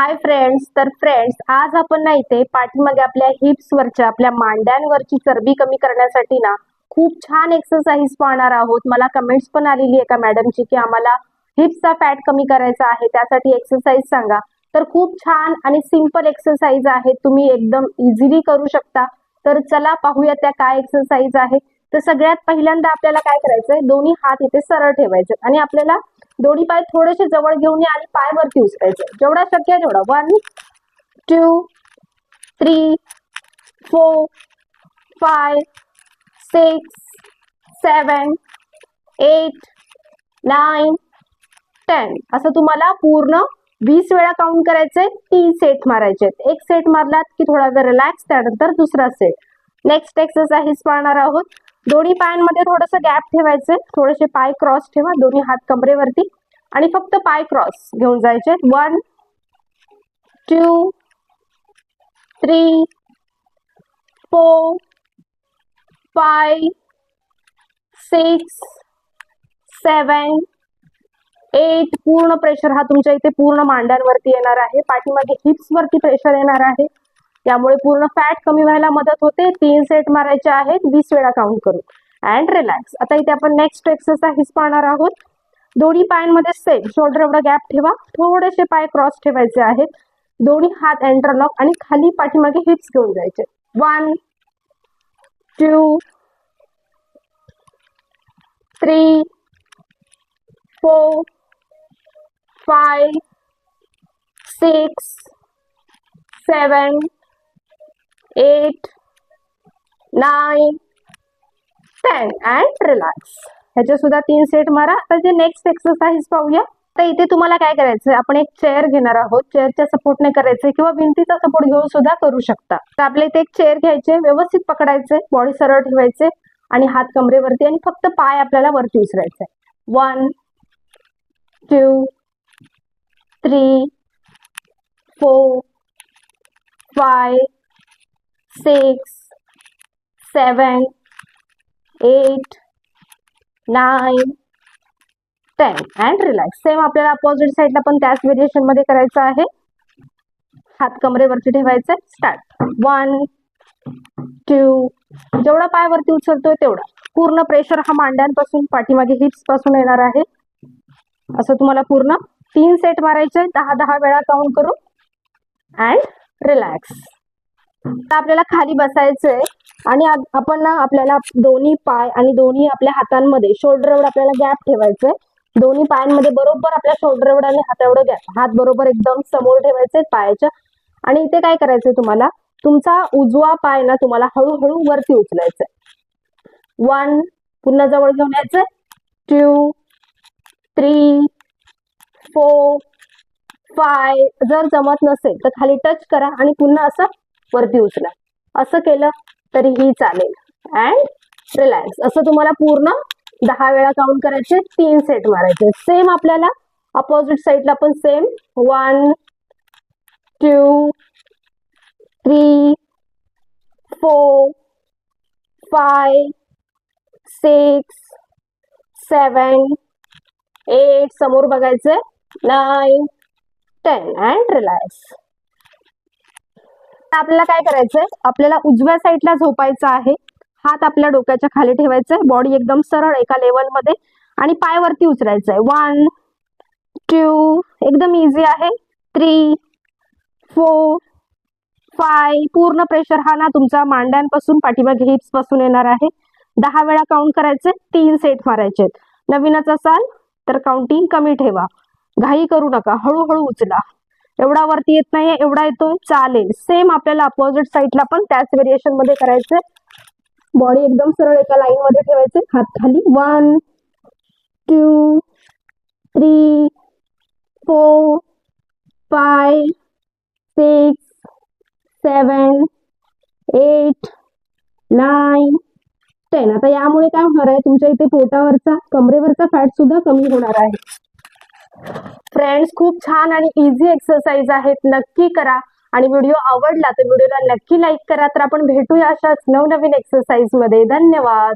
Hi friends तर friends आज आपण ना इथे पाठीमागे आपल्या हिप्स वरच्या आपल्या मांड्यांवरची चरबी कमी करण्यासाठी ना खूप छान एक्सरसाइज पाहणार आहोत. मला कमेंट्स पण आलेली आहे का मॅडमची की आम्हाला हिप्सचा फॅट कमी करायचा आहे त्यासाठी एक्सरसाइज सांगा. तर खूप छान आणि सिंपल एक्सरसाइज आहे. तुम्ही एकदम इझिली करू शकता. तर चला पाहूया त्या काय एक्सरसाइज आहे. तर सगळ्यात पहिल्यांदा आपल्याला काय करायचंय? दोन्ही हात इथे सरळ ठेवायचे आणि आपल्याला दोन्ही पाय थोडेसे जवळ घेऊन या आणि पाय वरती उचलायचे. जेवढा शक्य आहे तेवढा. One two three four five six seven eight nine ten असं तुम्हाला पूर्ण वीस वेळा काउंट करायचे तीन सेट मारायचे एक सेट मारलात की थोडा वेळ रिलॅक्स त्यानंतर दुसरा सेट नेक्स्ट एक्सरसाइज पाहणार आहोत. दोन्ही पायांमध्ये थोडस गॅप ठेवायचे थोडेसे पाय क्रॉस ठेवा. दोन्ही हात कमरेवरती. आणि फक्त पाय क्रॉस घेऊन जायचे. One two three four five six seven eight पूर्ण प्रेशर हा तुमच्या इथे पूर्ण मांड्यांवरती येणार आहे. पाठीमागे हिप्स वरती प्रेशर येणार आहे. त्यामुळे पूर्ण फॅट कमी व्हायला मदत होते. तीन सेट मारायचे आहेत. वीस वेळा काउंट करू. अँड रिलॅक्स आता इथे आपण नेक्स्ट एक्सरसाइज पाहणार आहोत. दोन्ही पायांमध्ये सेम शोल्डर एवढा गॅप ठेवा. थोडेसे पाय क्रॉस ठेवायचे आहेत. दोन्ही हात एंटरलॉक आणि खाली पाठीमागे हिप्स घेऊन जायचे. One two three four five six seven eight nine ten and relax ह्याचे सुद्धा तीन सेट मारा. तर जे नेक्स्ट एक्सरसाइज पाहूया तर इथे तुम्हाला काय करायचंय? आपण एक चेअर घेणार आहोत. चेअरच्या सपोर्टने करायचे किंवा भिंतीचा सपोर्ट घेऊन सुद्धा करू शकता. तर आपल्या इथे एक चेअर घ्यायचे व्यवस्थित पकडायचे बॉडी सरळ ठेवायचे आणि हात कमरेवरती आणि फक्त पाय आपल्याला वरती उचलायचे one two three four five six seven eight nine ten. And relax same आपल्याला अपोजिट साईडला पण त्याच व्हेरिएशनमध्ये करायचं आहे. हात कमरेवरती ठेवायचे स्टार्ट वन टू जेवढा पाय वरती उचलतोय तेवढा. पूर्ण प्रेशर हा मांड्यांपासून पाठीमागे हिप्सपासून येणार आहे. असं तुम्हाला पूर्ण तीन सेट मारायचे दहा दहा वेळा काउंट करू अँड रिलॅक्स आपल्याला खाली बसायचंय आणि आपण ना आपल्याला दोन्ही पाय आणि दोन्ही आपल्या हातांमध्ये शोल्डर एवढं आपल्याला गॅप ठेवायचंय. दोन्ही पायांमध्ये बरोबर आपल्या शोल्डर एवढं आणि हात एवढं गॅप हात बरोबर एकदम समोर ठेवायचे पायाच्या. आणि इथे काय करायचंय तुम्हाला? तुमचा उजवा पाय ना तुम्हाला हळूहळू वरती उचलायचंय. वन पुन्हा जवळ घेऊन यायचंय. टू थ्री फोर फाय जर जमत नसेल तर खाली टच करा आणि पुन्हा असं वरती उचला. असं केलं तरीही चालेल. अँड रिलॅक्स असं तुम्हाला पूर्ण दहा वेळा काउंट करायचे तीन सेट मारायचे. सेम आपल्याला अपोजिट साईडला पण same one two three four five six seven eight समोर बघायचंय. नाईन टेन अँड रिलॅक्स आपल्याला काय करायचंय? आपल्याला उजव्या साईडला झोपायचं आहे. हात आपल्या डोक्याच्या खाली ठेवायचंय. बॉडी एकदम सरळ एका लेवलमध्ये. आणि पाय वरती उचलायचंय. वन टू एकदम इझी आहे. थ्री फोर फाय पूर्ण प्रेशर हा ना तुमचा मांड्यांपासून पाठीमागे हिप्सपासून येणार आहे. दहा वेळा काउंट करायचे तीन सेट मारायचे नवीनच असाल तर काउंटिंग कमी ठेवा. घाई करू नका. हळूहळू उचला. एवढा वरती येत नाही एवढा येतोय चालेल. सेम आपल्याला अपोजिट साईडला पण त्याच व्हेरिएशनमध्ये करायचंय. बॉडी एकदम सरळ एका लाईन मध्ये ठेवायचे हात खाली. One two three four five six seven eight nine ten आता यामुळे काय होणार आहे? तुमच्या इथे पोटावरचा कमरेवरचा फॅट सुद्धा कमी होणार आहे. फ्रेंड्स खूप छान आणि इझी एक्सरसाइज आहेत. नक्की करा. आणि व्हिडिओ आवडला तर व्हिडिओला नक्की लाईक करा. तर आपण भेटूया अशाच नवनवीन एक्सरसाइजमध्ये. धन्यवाद.